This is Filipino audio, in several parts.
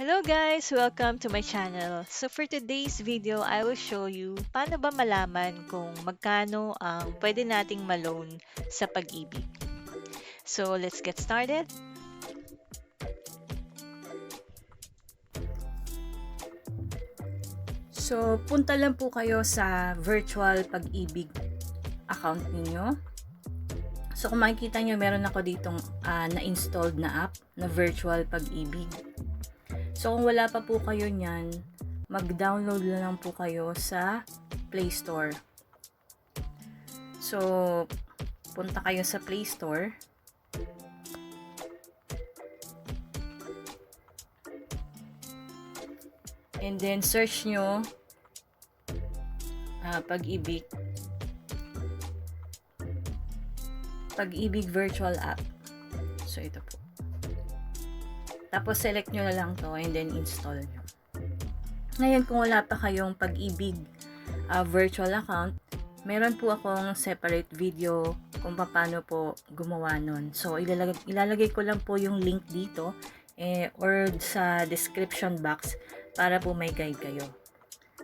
Hello guys! Welcome to my channel. So for today's video, I will show you paano ba malaman kung magkano ang pwede nating maloan sa pag-ibig. So let's get started. So, punta lang po kayo sa virtual pag-ibig account ninyo. So, kung makikita nyo, meron ako ditong ah, na-installed na app na virtual pag-ibig. So, kung wala pa po kayo nyan, mag-download na lang po kayo sa Play Store. So, punta kayo sa Play Store. And then, search nyo ah, pag-ibig. Pag-ibig virtual app. So, ito po. Tapos, select nyo na lang to and then install nyo. Ngayon, kung wala pa kayong pag-ibig ah, virtual account, meron po akong separate video kung paano po gumawa nun. So, ilalagay, ilalagay ko lang po yung link dito eh, or sa description box para po may guide kayo.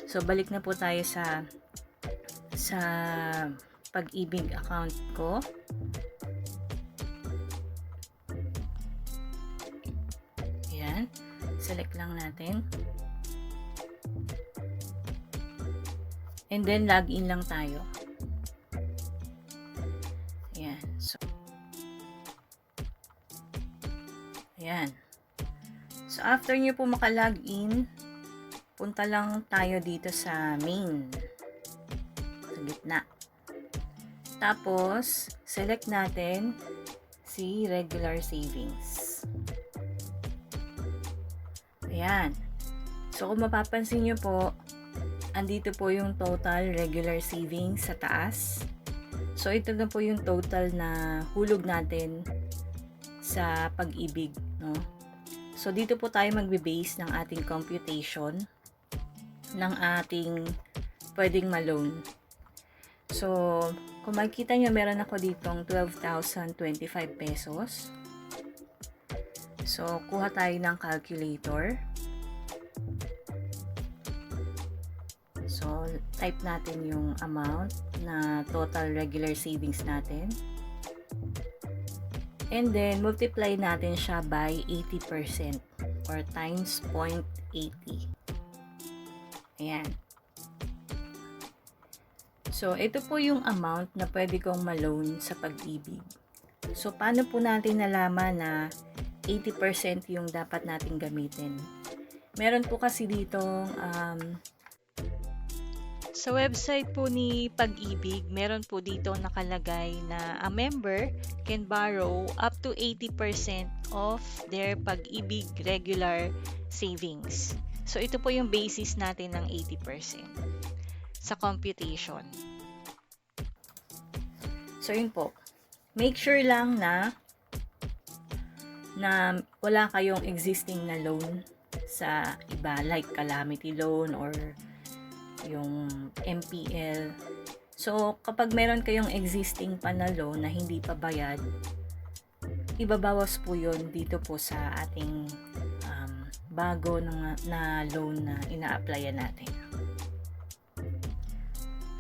So, balik na po tayo sa sa pag-ibig account ko. Ayan. Select lang natin. And then, login lang tayo. Ayan. So, ayan. So, after nyo po makalogin, punta lang tayo dito sa main. Sa gitna. Tapos, select natin si regular savings. Ayan. So, kung mapapansin nyo po, andito po yung total regular savings sa taas. So, ito na po yung total na hulog natin sa pag-ibig, no? So, dito po tayo magbe-base ng ating computation ng ating pwedeng maloan. So, kung makikita nyo, meron ako ditong 12,025 pesos. So, kuha tayo ng calculator. So, type natin yung amount na total regular savings natin. And then, multiply natin siya by 80% or times 0.80. Ayan. So, ito po yung amount na pwede kong maloan sa pag-ibig. So, paano po natin nalaman na 80% yung dapat natin gamitin? Meron po kasi ditong um, Sa website po ni Pag-ibig, meron po dito nakalagay na a member can borrow up to 80% of their Pag-ibig regular savings. So ito po yung basis natin ng 80% sa computation. So, yun po. Make sure lang na na wala kayong existing na loan sa iba like calamity loan or yung MPL. So, kapag meron kayong existing pa na loan na hindi pa bayad, ibabawas po yun dito po sa ating um, bago na, na loan na ina-applyan natin.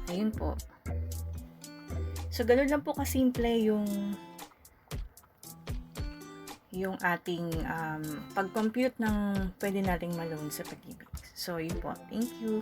Ayun po. So, ganun lang po kasimple yung yung ating um, pag-compute ng pwede nating maloan sa pag-ibig. So, yun po. Thank you.